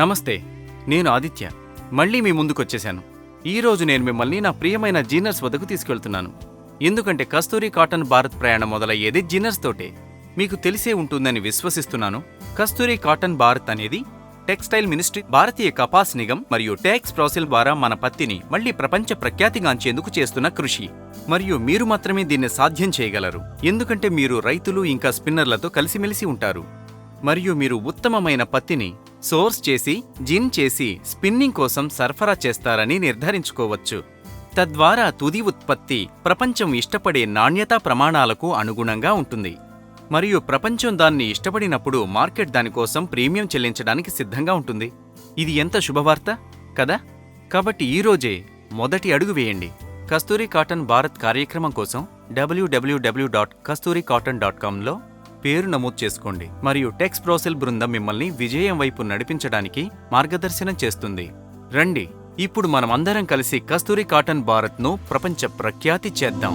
నమస్తే నేను ఆదిత్య. మళ్ళీ మీ ముందుకొచ్చేశాను. ఈ రోజు నేను మిమ్మల్ని నా ప్రియమైన జీనర్స్ వద్దకు తీసుకెళ్తున్నాను. ఎందుకంటే కస్తూరి కాటన్ భారత్ ప్రయాణం మొదలయ్యేది జీనర్స్ తోటే. మీకు తెలిసే ఉంటుందని విశ్వసిస్తున్నాను. కస్తూరి కాటన్ భారత్ అనేది టెక్స్టైల్ మినిస్ట్రీ భారతీయ కపాస్ నిగం మరియు ట్యాక్స్ ప్రాసెల్ ద్వారా మన పత్తిని మళ్ళీ ప్రపంచ ప్రఖ్యాతిగాంచేందుకు చేస్తున్న కృషి. మరియు మీరు మాత్రమే దీన్ని సాధ్యం చేయగలరు. ఎందుకంటే మీరు రైతులు ఇంకా స్పిన్నర్లతో కలిసిమెలిసి ఉంటారు. మరియు మీరు ఉత్తమమైన పత్తిని సోర్స్ చేసి జిన్ చేసి స్పిన్నింగ్ కోసం సరఫరా చేస్తారని నిర్ధారించుకోవచ్చు. తద్వారా తుది ఉత్పత్తి ప్రపంచం ఇష్టపడే నాణ్యతా ప్రమాణాలకు అనుగుణంగా ఉంటుంది. మరియు ప్రపంచం దాన్ని ఇష్టపడినప్పుడు మార్కెట్ దానికోసం ప్రీమియం చెల్లించడానికి సిద్ధంగా ఉంటుంది. ఇది ఎంత శుభవార్త? కదా? కాబట్టి ఈ రోజే మొదటి అడుగు వేయండి. కస్తూరి కాటన్ భారత్ కార్యక్రమం కోసం WWW dot Kasturi cotton dot కామ్లో పేరు నమోదు చేసుకోండి. మరియు టెక్స్ ప్రోసెల్ బృందం మిమ్మల్ని విజయం వైపు నడిపించడానికి మార్గదర్శనం చేస్తుంది. రండి. ఇప్పుడు మనమందరం కలిసి కస్తూరి కాటన్ భారత్ను ప్రపంచ ప్రఖ్యాతి చేద్దాం.